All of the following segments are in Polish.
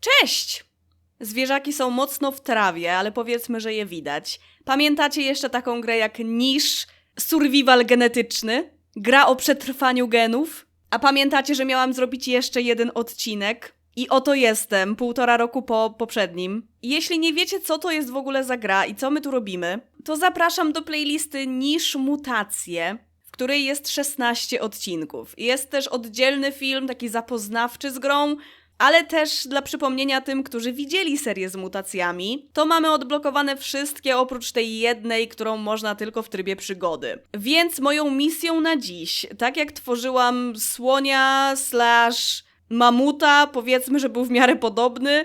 Cześć! Zwierzaki są mocno w trawie, ale powiedzmy, że je widać. Pamiętacie jeszcze taką grę jak Niż Survival Genetyczny? Gra o przetrwaniu genów? A pamiętacie, że miałam zrobić jeszcze jeden odcinek? I oto jestem, półtora roku po poprzednim. Jeśli nie wiecie, co to jest w ogóle za gra i co my tu robimy, to zapraszam do playlisty Niż Mutacje, w której jest 16 odcinków. Jest też oddzielny film, taki zapoznawczy z grą, ale też dla przypomnienia tym, którzy widzieli serię z mutacjami, to mamy odblokowane wszystkie oprócz tej jednej, którą można tylko w trybie przygody. Więc moją misją na dziś, tak jak tworzyłam słonia slash mamuta, powiedzmy, że był w miarę podobny,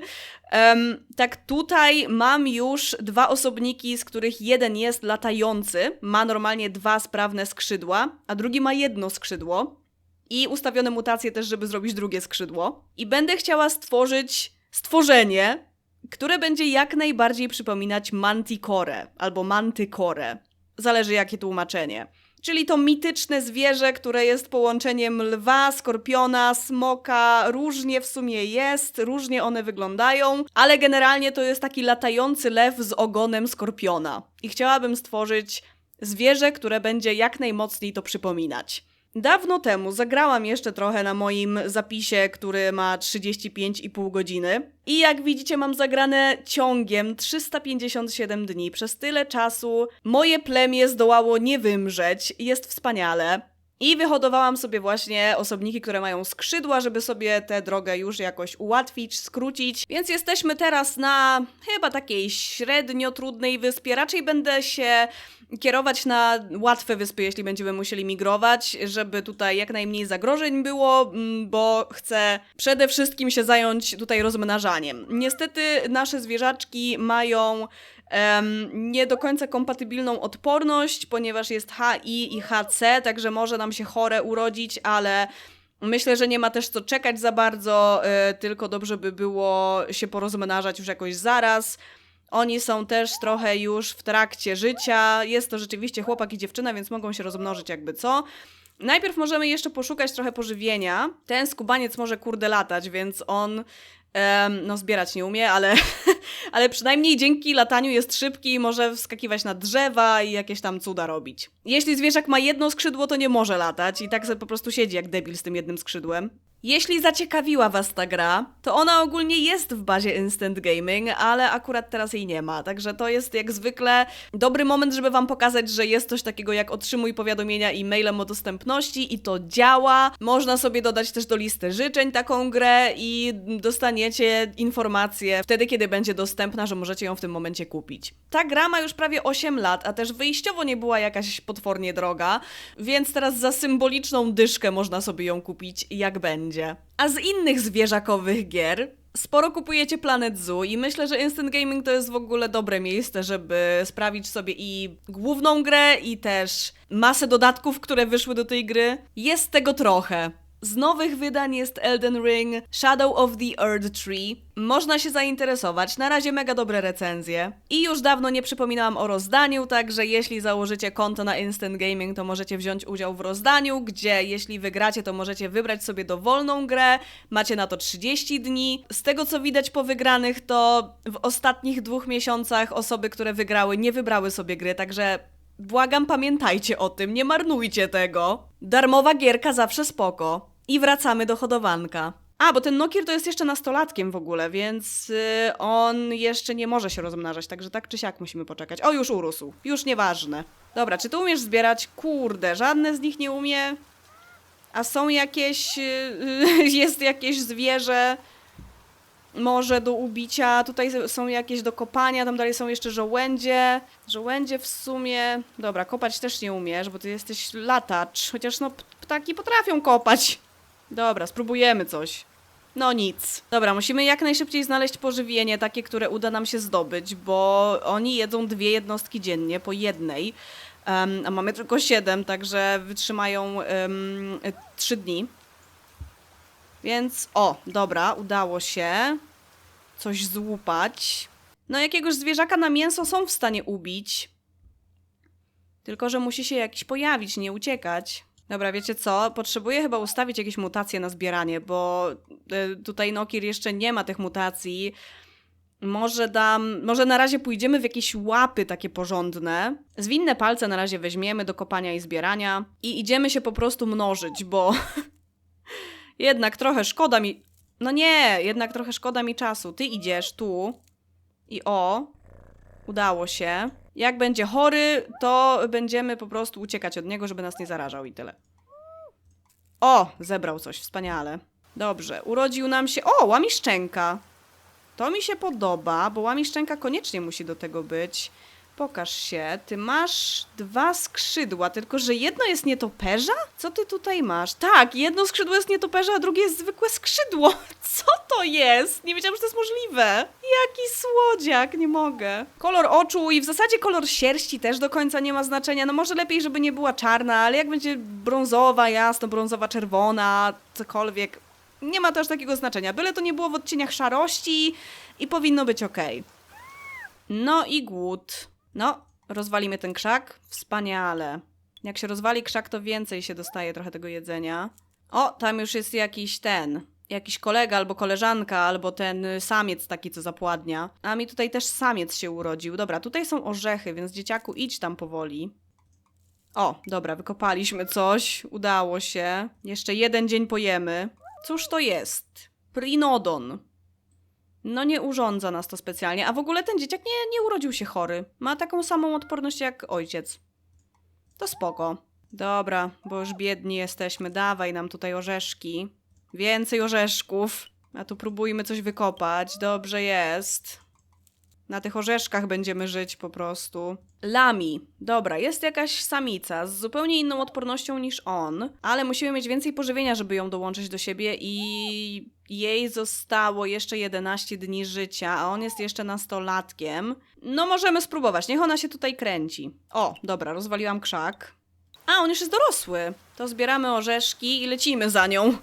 em, tak tutaj mam już dwa osobniki, z których jeden jest latający, ma normalnie dwa sprawne skrzydła, a drugi ma jedno skrzydło i ustawione mutacje też, żeby zrobić drugie skrzydło. I będę chciała stworzyć stworzenie, które będzie jak najbardziej przypominać Manticore albo Mantycore. Zależy jakie tłumaczenie. Czyli to mityczne zwierzę, które jest połączeniem lwa, skorpiona, smoka, różnie w sumie jest, różnie one wyglądają, ale generalnie to jest taki latający lew z ogonem skorpiona. I chciałabym stworzyć zwierzę, które będzie jak najmocniej to przypominać. Dawno temu zagrałam jeszcze trochę na moim zapisie, który ma 35,5 godziny. I jak widzicie, mam zagrane ciągiem 357 dni. Przez tyle czasu moje plemię zdołało nie wymrzeć. Jest wspaniale. I wyhodowałam sobie właśnie osobniki, które mają skrzydła, żeby sobie tę drogę już jakoś ułatwić, skrócić. Więc jesteśmy teraz na chyba takiej średnio trudnej wyspie. Raczej będę się kierować na łatwe wyspy, jeśli będziemy musieli migrować, żeby tutaj jak najmniej zagrożeń było, mm, bo chcę przede wszystkim się zająć tutaj rozmnażaniem. Niestety nasze zwierzaczki mają nie do końca kompatybilną odporność, ponieważ jest HI i HC, także może nam się chore urodzić, ale myślę, że nie ma też co czekać za bardzo, y, tylko dobrze by było się porozmnażać już jakoś zaraz. Oni są też trochę już w trakcie życia. Jest to rzeczywiście chłopak i dziewczyna, więc mogą się rozmnożyć jakby co. Najpierw możemy jeszcze poszukać trochę pożywienia. Ten skubaniec może kurde latać, więc on no zbierać nie umie, ale, ale przynajmniej dzięki lataniu jest szybki i może wskakiwać na drzewa i jakieś tam cuda robić. Jeśli zwierzak ma jedno skrzydło, to nie może latać i tak sobie po prostu siedzi jak debil z tym jednym skrzydłem. Jeśli zaciekawiła Was ta gra, to ona ogólnie jest w bazie Instant Gaming, ale akurat teraz jej nie ma. Także to jest jak zwykle dobry moment, żeby Wam pokazać, że jest coś takiego jak otrzymuj powiadomienia e-mailem o dostępności i to działa. Można sobie dodać też do listy życzeń taką grę i dostaniecie informację wtedy, kiedy będzie dostępna, że możecie ją w tym momencie kupić. Ta gra ma już prawie 8 lat, a też wyjściowo nie była jakaś potwornie droga, więc teraz za symboliczną dyszkę można sobie ją kupić jak będzie. A z innych zwierzakowych gier sporo kupujecie Planet Zoo i myślę, że Instant Gaming to jest w ogóle dobre miejsce, żeby sprawić sobie i główną grę i też masę dodatków, które wyszły do tej gry. Jest tego trochę. Z nowych wydań jest Elden Ring, Shadow of the Earth Tree. Można się zainteresować, na razie mega dobre recenzje. I już dawno nie przypominałam o rozdaniu, także jeśli założycie konto na Instant Gaming, to możecie wziąć udział w rozdaniu, gdzie jeśli wygracie, to możecie wybrać sobie dowolną grę, macie na to 30 dni. Z tego co widać po wygranych, to w ostatnich dwóch miesiącach osoby, które wygrały, nie wybrały sobie gry, także Błagam, pamiętajcie o tym, nie marnujcie tego. Darmowa gierka zawsze spoko. I wracamy do hodowanka. A, bo ten Nokir to jest jeszcze nastolatkiem w ogóle, więc y, on jeszcze nie może się rozmnażać, także tak czy siak musimy poczekać. O, już urósł. Już nieważne. Dobra, czy ty umiesz zbierać? Kurde, żadne z nich nie umie. A są jakieś... y, jest jakieś zwierzę może do ubicia, tutaj są jakieś do kopania, tam dalej są jeszcze żołędzie. Żołędzie w sumie... Dobra, kopać też nie umiesz, bo ty jesteś latacz, chociaż no ptaki potrafią kopać. Dobra, spróbujemy coś. No nic. Dobra, musimy jak najszybciej znaleźć pożywienie, takie, które uda nam się zdobyć, bo oni jedzą dwie jednostki dziennie, po jednej. Em, a mamy tylko siedem, także wytrzymają em, trzy dni. Więc, o, dobra, udało się coś złupać. No, jakiegoś zwierzaka na mięso są w stanie ubić. Tylko, że musi się jakiś pojawić, nie uciekać. Dobra, wiecie co? Potrzebuję chyba ustawić jakieś mutacje na zbieranie, bo y, tutaj Nokir jeszcze nie ma tych mutacji. Może dam, może na razie pójdziemy w jakieś łapy takie porządne. Zwinne palce na razie weźmiemy do kopania i zbierania i idziemy się po prostu mnożyć, bo jednak trochę szkoda mi. No nie, jednak trochę szkoda mi czasu. Ty idziesz tu i o, udało się. Jak będzie chory, to będziemy po prostu uciekać od niego, żeby nas nie zarażał i tyle. O, zebrał coś, wspaniale. Dobrze, urodził nam się. O, łamiszczenka. To mi się podoba, bo łamiszczenka koniecznie musi do tego być. Pokaż się. Ty masz dwa skrzydła, tylko że jedno jest nietoperza? Co ty tutaj masz? Tak, jedno skrzydło jest nietoperza, a drugie jest zwykłe skrzydło. Co to jest? Nie wiedziałam, że to jest możliwe. Jaki słodziak, nie mogę. Kolor oczu i w zasadzie kolor sierści też do końca nie ma znaczenia. No może lepiej, żeby nie była czarna, ale jak będzie brązowa, jasno, brązowa, czerwona, cokolwiek, nie ma to aż takiego znaczenia. Byle to nie było w odcieniach szarości i powinno być ok. No i głód. No, rozwalimy ten krzak. Wspaniale. Jak się rozwali krzak, to więcej się dostaje trochę tego jedzenia. O, tam już jest jakiś ten. Jakiś kolega albo koleżanka, albo ten y, samiec taki, co zapładnia. A mi tutaj też samiec się urodził. Dobra, tutaj są orzechy, więc dzieciaku idź tam powoli. O, dobra, wykopaliśmy coś. Udało się. Jeszcze jeden dzień pojemy. Cóż to jest? Prinodon. No nie urządza nas to specjalnie. A w ogóle ten dzieciak nie, nie urodził się chory. Ma taką samą odporność jak ojciec. To spoko. Dobra, bo już biedni jesteśmy. Dawaj nam tutaj orzeszki. Więcej orzeszków. A tu próbujmy coś wykopać. Dobrze jest. Na tych orzeszkach będziemy żyć po prostu. Lami. Dobra, jest jakaś samica z zupełnie inną odpornością niż on, ale musimy mieć więcej pożywienia, żeby ją dołączyć do siebie i jej zostało jeszcze 11 dni życia, a on jest jeszcze nastolatkiem. No możemy spróbować, niech ona się tutaj kręci. O, dobra, rozwaliłam krzak. A, on już jest dorosły. To zbieramy orzeszki i lecimy za nią.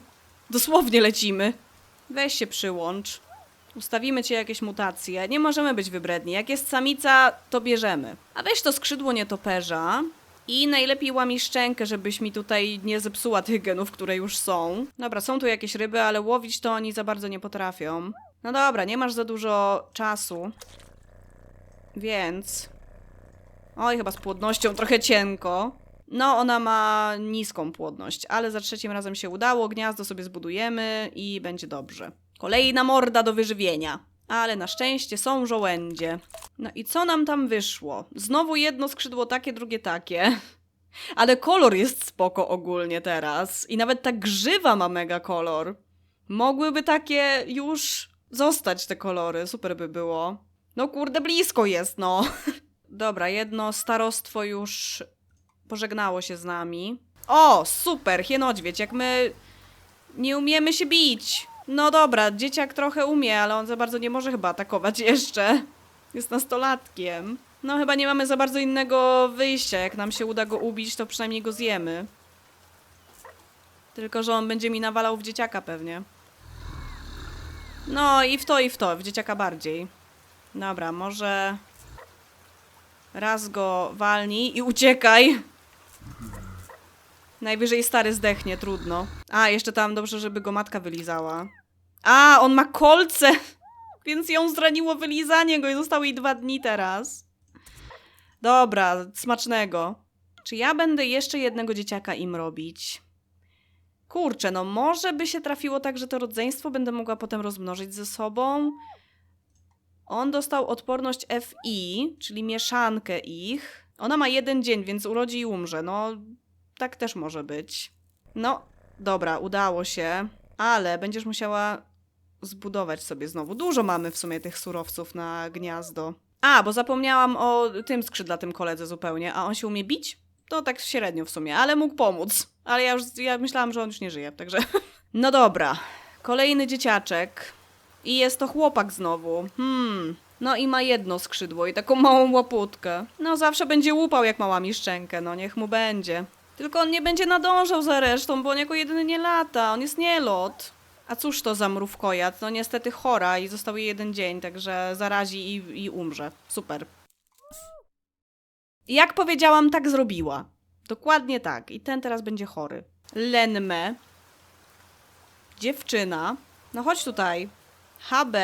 Dosłownie lecimy. Weź się przyłącz. Ustawimy ci jakieś mutacje. Nie możemy być wybredni. Jak jest samica, to bierzemy. A weź to skrzydło nietoperza. I najlepiej łamij szczękę, żebyś mi tutaj nie zepsuła tych genów, które już są. Dobra, są tu jakieś ryby, ale łowić to oni za bardzo nie potrafią. No dobra, nie masz za dużo czasu. Więc... Oj, chyba z płodnością trochę cienko. No, ona ma niską płodność, ale za trzecim razem się udało. Gniazdo sobie zbudujemy i będzie dobrze. Kolejna morda do wyżywienia. Ale na szczęście są żołędzie. No i co nam tam wyszło? Znowu jedno skrzydło takie, drugie takie. Ale kolor jest spoko ogólnie teraz. I nawet ta grzywa ma mega kolor. Mogłyby takie już zostać te kolory. Super by było. No kurde, blisko jest, no. Dobra, jedno starostwo już pożegnało się z nami. O, super, hienodźwiedź, jak my nie umiemy się bić. No dobra, dzieciak trochę umie, ale on za bardzo nie może chyba atakować jeszcze. Jest nastolatkiem. No chyba nie mamy za bardzo innego wyjścia. Jak nam się uda go ubić, to przynajmniej go zjemy. Tylko, że on będzie mi nawalał w dzieciaka pewnie. No i w to, i w to. W dzieciaka bardziej. Dobra, może... Raz go walnij i uciekaj. Najwyżej stary zdechnie, trudno. A, jeszcze tam dobrze, żeby go matka wylizała. A, on ma kolce! Więc ją zraniło wylizanie go i zostały jej dwa dni teraz. Dobra, smacznego. Czy ja będę jeszcze jednego dzieciaka im robić? Kurczę, no może by się trafiło tak, że to rodzeństwo będę mogła potem rozmnożyć ze sobą. On dostał odporność FI, czyli mieszankę ich. Ona ma jeden dzień, więc urodzi i umrze. No, tak też może być. No, dobra, udało się, ale będziesz musiała zbudować sobie znowu. Dużo mamy w sumie tych surowców na gniazdo. A, bo zapomniałam o tym skrzydlatym koledze zupełnie. A on się umie bić? To tak średnio w sumie, ale mógł pomóc. Ale ja już ja myślałam, że on już nie żyje, także. No dobra. Kolejny dzieciaczek. I jest to chłopak znowu. Hmm. No i ma jedno skrzydło i taką małą łaputkę. No zawsze będzie łupał jak mała miszczenkę, no niech mu będzie. Tylko on nie będzie nadążał za resztą, bo on jako jedyny nie lata. On jest nielot. A cóż to za mrówkojad? No niestety chora i został jej jeden dzień, także zarazi i, i umrze. Super. Jak powiedziałam, tak zrobiła. Dokładnie tak. I ten teraz będzie chory. Lenme. Dziewczyna. No chodź tutaj. HB.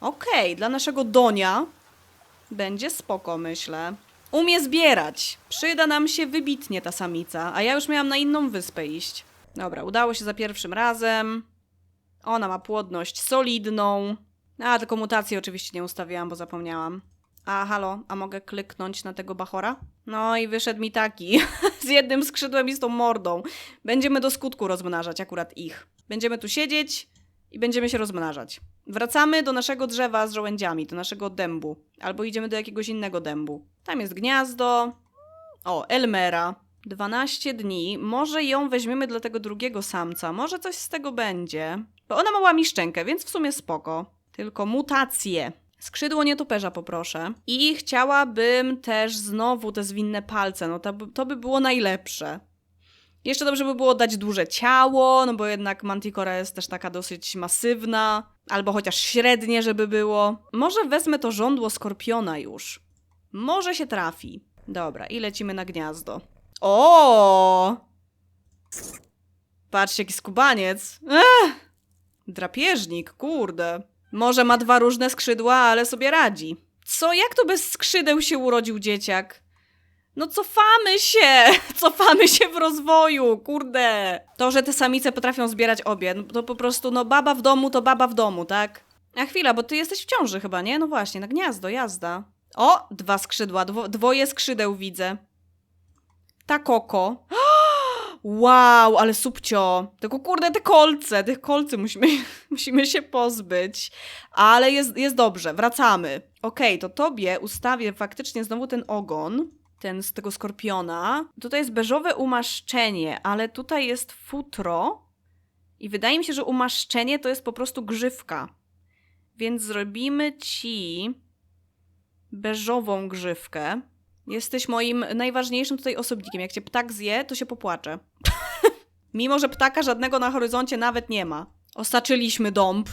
Okej, dla naszego Donia będzie spoko, myślę. Umie zbierać. Przyda nam się wybitnie ta samica, a ja już miałam na inną wyspę iść. Dobra, udało się za pierwszym razem. Ona ma płodność solidną. A, tylko mutację oczywiście nie ustawiłam, bo zapomniałam. A halo, a mogę kliknąć na tego bachora? No i wyszedł mi taki. z jednym skrzydłem i z tą mordą. Będziemy do skutku rozmnażać akurat ich. Będziemy tu siedzieć i będziemy się rozmnażać. Wracamy do naszego drzewa z żołędziami, do naszego dębu. Albo idziemy do jakiegoś innego dębu. Tam jest gniazdo. O, Elmera. 12 dni. Może ją weźmiemy dla tego drugiego samca. Może coś z tego będzie. Bo ona ma łamiszczenkę, więc w sumie spoko. Tylko mutacje. Skrzydło nietoperza poproszę. I chciałabym też znowu te zwinne palce. No to, to by było najlepsze. Jeszcze dobrze by było dać duże ciało, no bo jednak Manticora jest też taka dosyć masywna, albo chociaż średnie, żeby było. Może wezmę to żądło skorpiona już. Może się trafi. Dobra, i lecimy na gniazdo. O! Patrzcie, jaki skubaniec. Ech! Drapieżnik, kurde. Może ma dwa różne skrzydła, ale sobie radzi. Co, jak to bez skrzydeł się urodził dzieciak? No cofamy się! Cofamy się w rozwoju, kurde! To, że te samice potrafią zbierać obie, no to po prostu, no baba w domu to baba w domu, tak? A chwila, bo ty jesteś w ciąży chyba, nie? No właśnie, na gniazdo, jazda. O, dwa skrzydła, dwo, dwoje skrzydeł widzę. Ta koko. Wow, ale subcio. Tylko kurde, te kolce, tych kolcy musimy, musimy się pozbyć. Ale jest, jest dobrze, wracamy. Okej, to tobie ustawię faktycznie znowu ten ogon, ten z tego skorpiona. Tutaj jest beżowe umaszczenie, ale tutaj jest futro. I wydaje mi się, że umaszczenie to jest po prostu grzywka. Więc zrobimy ci beżową grzywkę. Jesteś moim najważniejszym tutaj osobnikiem. Jak cię ptak zje, to się popłaczę. Mimo, że ptaka żadnego na horyzoncie nawet nie ma. Osaczyliśmy dąb.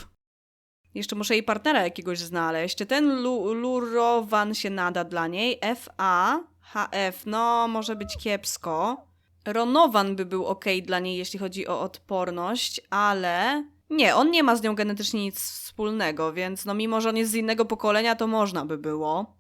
Jeszcze muszę jej partnera jakiegoś znaleźć. Ten lu- lurowan się nada dla niej? FA, HF, no może być kiepsko. Ronowan by był ok dla niej, jeśli chodzi o odporność, ale nie, on nie ma z nią genetycznie nic wspólnego, więc no mimo, że on jest z innego pokolenia, to można by było.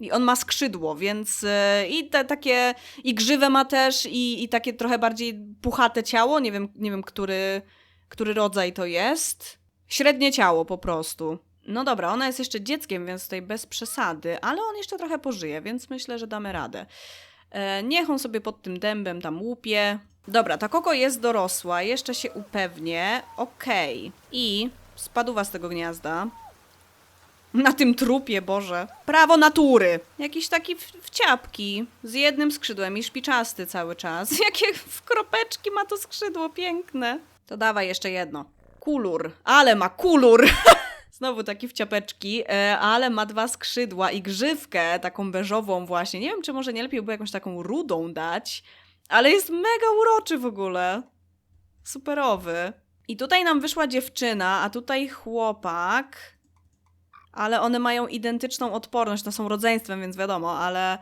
I on ma skrzydło, więc e, i te takie, i grzywę ma też, i, i takie trochę bardziej puchate ciało. Nie wiem, nie wiem który, który rodzaj to jest. Średnie ciało po prostu. No dobra, ona jest jeszcze dzieckiem, więc tutaj bez przesady, ale on jeszcze trochę pożyje, więc myślę, że damy radę. E, niech on sobie pod tym dębem tam łupie. Dobra, ta koko jest dorosła, jeszcze się upewnię. Okej. I spadła z tego gniazda. Na tym trupie, Boże. Prawo natury. Jakiś taki w- wciapki. Z jednym skrzydłem i szpiczasty cały czas. Jakie w kropeczki ma to skrzydło piękne. To dawaj jeszcze jedno. Kulur. Ale ma kulur. Znowu taki wciapeczki, e, ale ma dwa skrzydła i grzywkę taką beżową właśnie. Nie wiem, czy może nie lepiej było jakąś taką rudą dać, ale jest mega uroczy w ogóle. Superowy. I tutaj nam wyszła dziewczyna, a tutaj chłopak. Ale one mają identyczną odporność, to są rodzeństwem, więc wiadomo, ale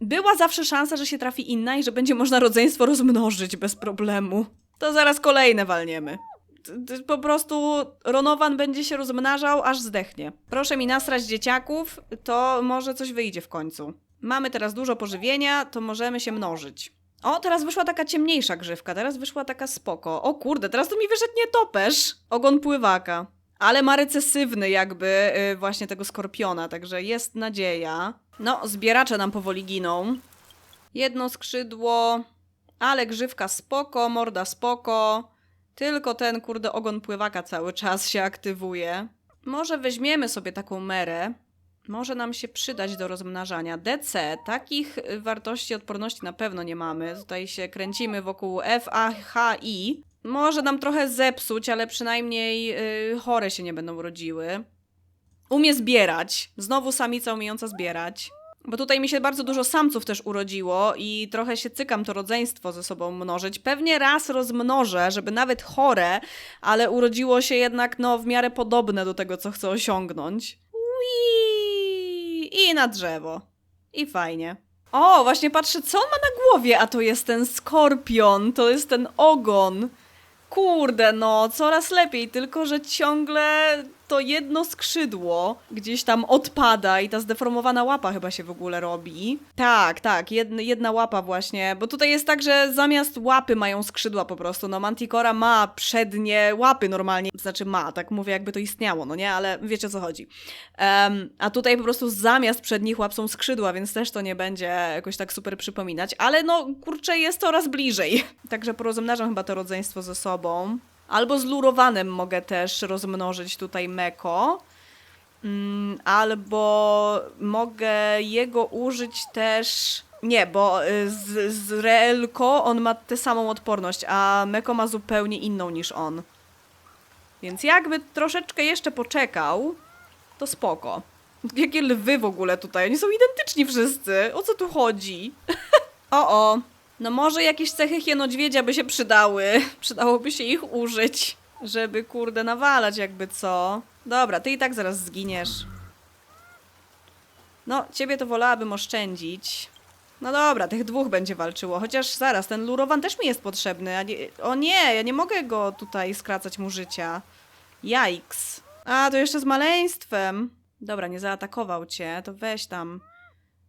była zawsze szansa, że się trafi inna i że będzie można rodzeństwo rozmnożyć bez problemu. To zaraz kolejne walniemy. Po prostu Ronowan będzie się rozmnażał, aż zdechnie. Proszę mi nasrać dzieciaków, to może coś wyjdzie w końcu. Mamy teraz dużo pożywienia, to możemy się mnożyć. O, teraz wyszła taka ciemniejsza grzywka, teraz wyszła taka spoko. O kurde, teraz to mi wyszedł nietoperz. Ogon pływaka. Ale ma recesywny jakby y, właśnie tego skorpiona, także jest nadzieja. No, zbieracze nam powoli giną. Jedno skrzydło, ale grzywka spoko, morda spoko. Tylko ten kurde ogon pływaka cały czas się aktywuje. Może weźmiemy sobie taką merę. Może nam się przydać do rozmnażania. DC, takich y, wartości odporności na pewno nie mamy. Tutaj się kręcimy wokół F, A, H, I. Może nam trochę zepsuć, ale przynajmniej y, chore się nie będą rodziły. Umie zbierać. Znowu samica umiejąca zbierać. Bo tutaj mi się bardzo dużo samców też urodziło i trochę się cykam to rodzeństwo ze sobą mnożyć. Pewnie raz rozmnożę, żeby nawet chore, ale urodziło się jednak no w miarę podobne do tego, co chcę osiągnąć. Ui! I na drzewo. I fajnie. O, właśnie patrzę, co on ma na głowie, a to jest ten skorpion, to jest ten ogon. Kurde, no, coraz lepiej, tylko że ciągle to jedno skrzydło gdzieś tam odpada i ta zdeformowana łapa chyba się w ogóle robi. Tak, tak, jedna, jedna łapa właśnie, bo tutaj jest tak, że zamiast łapy mają skrzydła po prostu, no Manticora ma przednie łapy normalnie, znaczy ma, tak mówię jakby to istniało, no nie, ale wiecie o co chodzi. Em, a tutaj po prostu zamiast przednich łap są skrzydła, więc też to nie będzie jakoś tak super przypominać, ale no kurczę jest coraz bliżej. Także porozmnażam chyba to rodzeństwo ze sobą. Albo z lurowanem mogę też rozmnożyć tutaj meko. Mm, albo mogę jego użyć też. Nie, bo y, z, z on ma tę samą odporność, a Meko ma zupełnie inną niż on. Więc jakby troszeczkę jeszcze poczekał, to spoko. Jakie lwy w ogóle tutaj? Oni są identyczni wszyscy. O co tu chodzi? o, o. No może jakieś cechy hienodźwiedzia by się przydały. Przydałoby się ich użyć, żeby kurde nawalać jakby co. Dobra, ty i tak zaraz zginiesz. No, ciebie to wolałabym oszczędzić. No dobra, tych dwóch będzie walczyło, chociaż zaraz, ten lurowan też mi jest potrzebny. A nie, o nie, ja nie mogę go tutaj skracać mu życia. Jajks. A, to jeszcze z maleństwem. Dobra, nie zaatakował cię, to weź tam.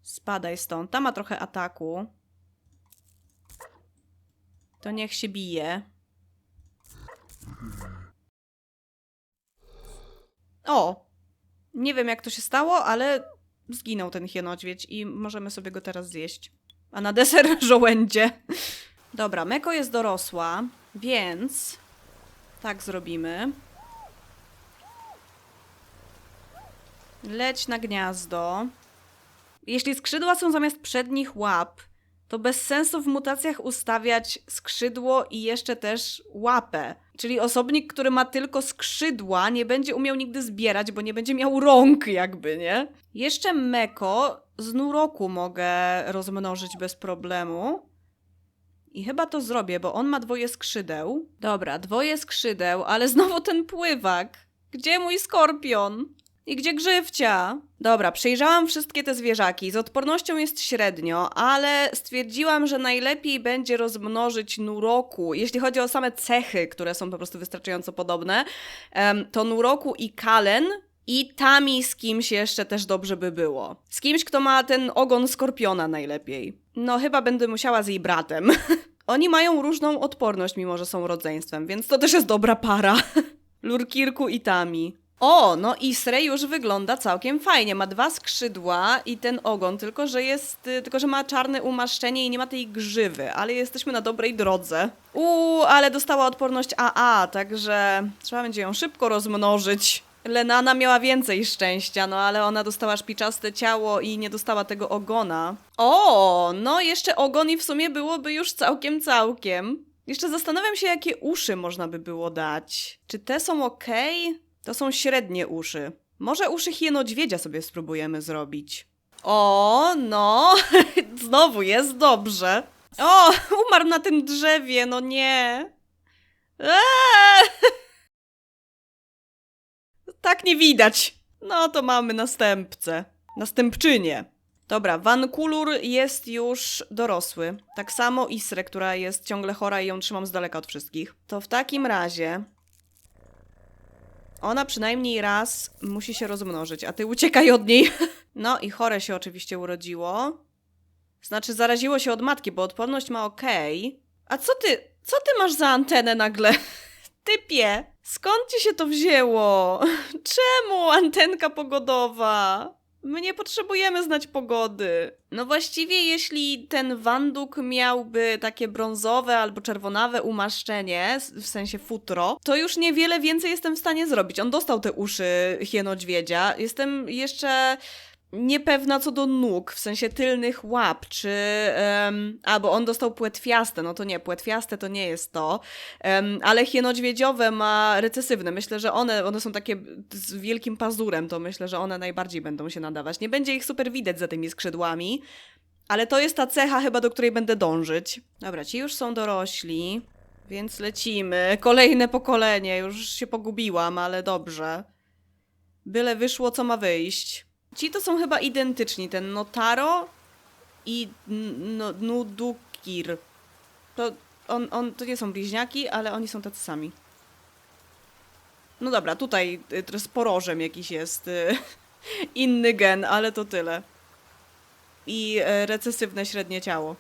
Spadaj stąd. Tam ma trochę ataku. To niech się bije. O! Nie wiem jak to się stało, ale zginął ten hienodźwiedź i możemy sobie go teraz zjeść. A na deser żołędzie. Dobra, Meko jest dorosła, więc tak zrobimy. Leć na gniazdo. Jeśli skrzydła są zamiast przednich łap, to bez sensu w mutacjach ustawiać skrzydło i jeszcze też łapę. Czyli osobnik, który ma tylko skrzydła, nie będzie umiał nigdy zbierać, bo nie będzie miał rąk, jakby, nie? Jeszcze Meko z Nuroku mogę rozmnożyć bez problemu. I chyba to zrobię, bo on ma dwoje skrzydeł. Dobra, dwoje skrzydeł, ale znowu ten pływak. Gdzie mój skorpion? I gdzie grzywcia? Dobra, przejrzałam wszystkie te zwierzaki. Z odpornością jest średnio, ale stwierdziłam, że najlepiej będzie rozmnożyć Nuroku. Jeśli chodzi o same cechy, które są po prostu wystarczająco podobne, to Nuroku i Kalen i Tami z kimś jeszcze też dobrze by było. Z kimś, kto ma ten ogon skorpiona najlepiej. No, chyba będę musiała z jej bratem. Oni mają różną odporność, mimo że są rodzeństwem, więc to też jest dobra para. Lurkirku i Tami. O, no Isre już wygląda całkiem fajnie. Ma dwa skrzydła i ten ogon, tylko że jest, y, tylko że ma czarne umaszczenie i nie ma tej grzywy, ale jesteśmy na dobrej drodze. Uuu, ale dostała odporność AA, także trzeba będzie ją szybko rozmnożyć. Lenana miała więcej szczęścia, no ale ona dostała szpiczaste ciało i nie dostała tego ogona. O, no jeszcze ogon i w sumie byłoby już całkiem, całkiem. Jeszcze zastanawiam się, jakie uszy można by było dać. Czy te są ok? To są średnie uszy. Może uszy hienodźwiedzia sobie spróbujemy zrobić. O, no, znowu jest dobrze. O, umarł na tym drzewie, no nie. Eee! Tak nie widać. No to mamy następcę. Następczynię. Dobra, Van Kulur jest już dorosły. Tak samo Isre, która jest ciągle chora i ją trzymam z daleka od wszystkich. To w takim razie ona przynajmniej raz musi się rozmnożyć, a ty uciekaj od niej. No i chore się oczywiście urodziło. Znaczy zaraziło się od matki, bo odporność ma okej. A co ty, co ty masz za antenę nagle? Typie, skąd ci się to wzięło? Czemu antenka pogodowa? My nie potrzebujemy znać pogody. No właściwie, jeśli ten wanduk miałby takie brązowe albo czerwonawe umaszczenie, w sensie futro, to już niewiele więcej jestem w stanie zrobić. On dostał te uszy hienodźwiedzia. Jestem jeszcze niepewna co do nóg, w sensie tylnych łap, czy... Um, a, bo on dostał płetwiaste, no to nie, płetwiaste to nie jest to, um, ale hienodźwiedziowe ma recesywne. Myślę, że one, one są takie z wielkim pazurem, to myślę, że one najbardziej będą się nadawać. Nie będzie ich super widać za tymi skrzydłami, ale to jest ta cecha chyba, do której będę dążyć. Dobra, ci już są dorośli, więc lecimy. Kolejne pokolenie, już się pogubiłam, ale dobrze. Byle wyszło, co ma wyjść. Ci to są chyba identyczni, ten Notaro i no, Fafkir. To, on, on, to nie są bliźniaki, ale oni są tacy sami. No dobra, tutaj y, z porożem jakiś jest y, inny gen, ale to tyle. I y, recesywne średnie ciało.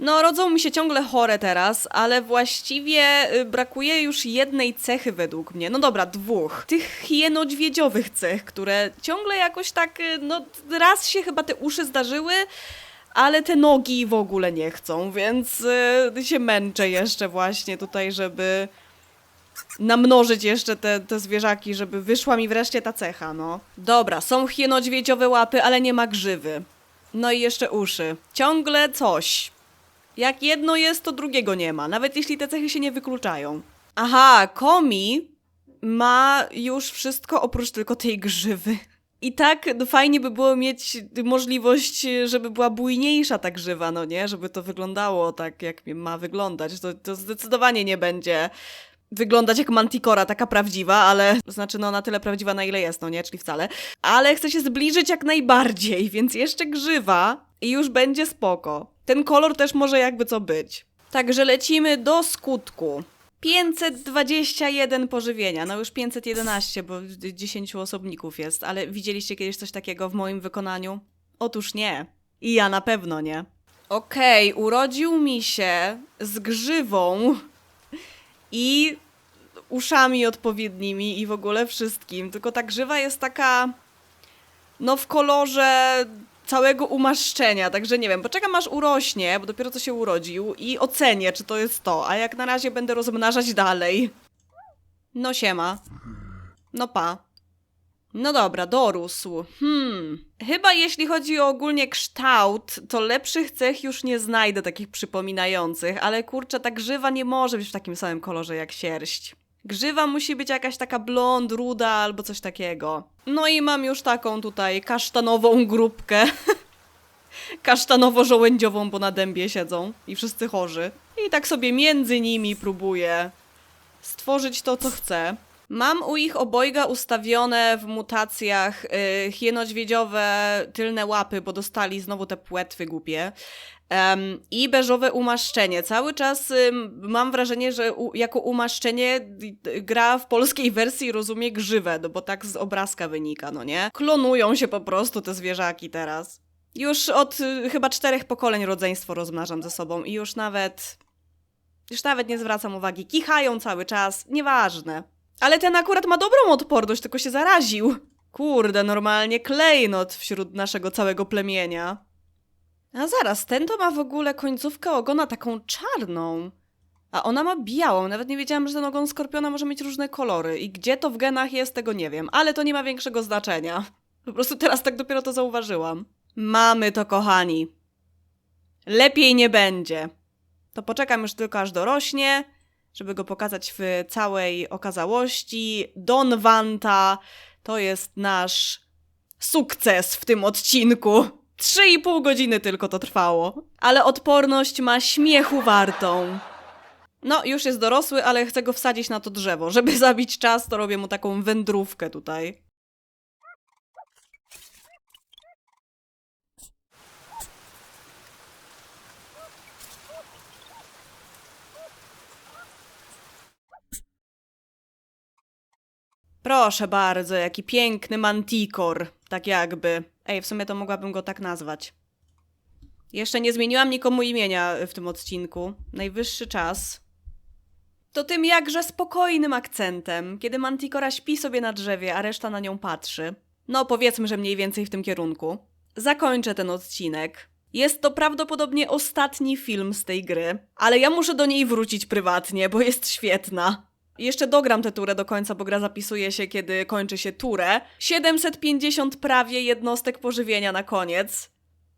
No, rodzą mi się ciągle chore teraz, ale właściwie y, brakuje już jednej cechy według mnie. No dobra, dwóch. Tych hienodźwiedziowych cech, które ciągle jakoś tak, y, no raz się chyba te uszy zdarzyły, ale te nogi w ogóle nie chcą, więc y, się męczę jeszcze właśnie tutaj, żeby namnożyć jeszcze te, te zwierzaki, żeby wyszła mi wreszcie ta cecha, no. Dobra, są hienodźwiedziowe łapy, ale nie ma grzywy. No i jeszcze uszy. Ciągle coś. Jak jedno jest, to drugiego nie ma, nawet jeśli te cechy się nie wykluczają. Aha, Komi ma już wszystko oprócz tylko tej grzywy. I tak no, fajnie by było mieć możliwość, żeby była bujniejsza ta grzywa, no nie? Żeby to wyglądało tak, jak ma wyglądać. To, to zdecydowanie nie będzie wyglądać jak mantikora, taka prawdziwa, ale znaczy no na tyle prawdziwa, na ile jest, no nie, czyli wcale. Ale chcę się zbliżyć jak najbardziej, więc jeszcze grzywa i już będzie spoko. Ten kolor też może jakby co być. Także lecimy do skutku. 521 pożywienia, no już 511, bo 10 osobników jest, ale widzieliście kiedyś coś takiego w moim wykonaniu? Otóż nie. I ja na pewno nie. Okej, urodził mi się z grzywą i uszami odpowiednimi i w ogóle wszystkim. Tylko ta grzywa jest taka, no w kolorze całego umaszczenia, także nie wiem, poczekam aż urośnie, bo dopiero co się urodził i ocenię, czy to jest to, a jak na razie będę rozmnażać dalej. No siema. No pa. No dobra, dorósł. Hmm. Chyba jeśli chodzi o ogólnie kształt, to lepszych cech już nie znajdę takich przypominających, ale kurczę, ta grzywa nie może być w takim samym kolorze jak sierść. Grzywa musi być jakaś taka blond, ruda albo coś takiego. No i mam już taką tutaj kasztanową grupkę. Kasztanowo-żołędziową, bo na dębie siedzą i wszyscy chorzy. I tak sobie między nimi próbuję stworzyć to, co chcę. Mam u ich obojga ustawione w mutacjach y, hienodźwiedziowe tylne łapy, bo dostali znowu te płetwy głupie. Em, I beżowe umaszczenie. Cały czas ym, mam wrażenie, że u, jako umaszczenie y, y, gra w polskiej wersji rozumie grzywę, no bo tak z obrazka wynika, no nie? Klonują się po prostu te zwierzaki teraz. Już od y, chyba czterech pokoleń rodzeństwo rozmnażam ze sobą i już nawet... Już nawet nie zwracam uwagi. Kichają cały czas, nieważne. Ale ten akurat ma dobrą odporność, tylko się zaraził. Kurde, normalnie klejnot wśród naszego całego plemienia. A zaraz, ten to ma w ogóle końcówkę ogona taką czarną. A ona ma białą. Nawet nie wiedziałam, że ten ogon skorpiona może mieć różne kolory. I gdzie to w genach jest, tego nie wiem. Ale to nie ma większego znaczenia. Po prostu teraz tak dopiero to zauważyłam. Mamy to, kochani. Lepiej nie będzie. To poczekam już tylko aż dorośnie, żeby go pokazać w całej okazałości. Don Wanta to jest nasz sukces w tym odcinku. Trzy i pół godziny tylko to trwało. Ale odporność ma śmiechu wartą. No, już jest dorosły, ale chcę go wsadzić na to drzewo. Żeby zabić czas, to robię mu taką wędrówkę tutaj. Proszę bardzo, jaki piękny mantikor. Tak jakby. Ej, w sumie to mogłabym go tak nazwać. Jeszcze nie zmieniłam nikomu imienia w tym odcinku. Najwyższy czas. To tym jakże spokojnym akcentem, kiedy Mantikora śpi sobie na drzewie, a reszta na nią patrzy. No, powiedzmy, że mniej więcej w tym kierunku. Zakończę ten odcinek. Jest to prawdopodobnie ostatni film z tej gry, ale ja muszę do niej wrócić prywatnie, bo jest świetna. Jeszcze dogram tę turę do końca, bo gra zapisuje się, kiedy kończy się turę. 750 prawie jednostek pożywienia na koniec.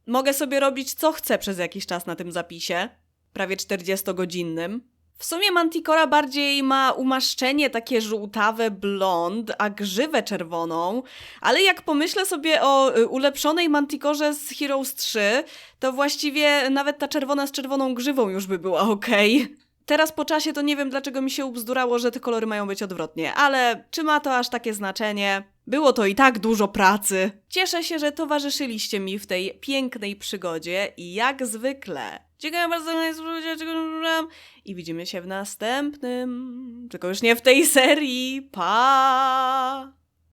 Mogę sobie robić co chcę przez jakiś czas na tym zapisie. Prawie 40-godzinnym. W sumie Manticora bardziej ma umaszczenie takie żółtawe blond, a grzywę czerwoną, ale jak pomyślę sobie o y, ulepszonej Manticorze z Heroes 3, to właściwie nawet ta czerwona z czerwoną grzywą już by była okej. Teraz po czasie to nie wiem, dlaczego mi się ubzdurało, że te kolory mają być odwrotnie, ale czy ma to aż takie znaczenie? Było to i tak dużo pracy. Cieszę się, że towarzyszyliście mi w tej pięknej przygodzie i jak zwykle Dziękuję bardzo za. I widzimy się w następnym. Tylko już nie w tej serii. Pa!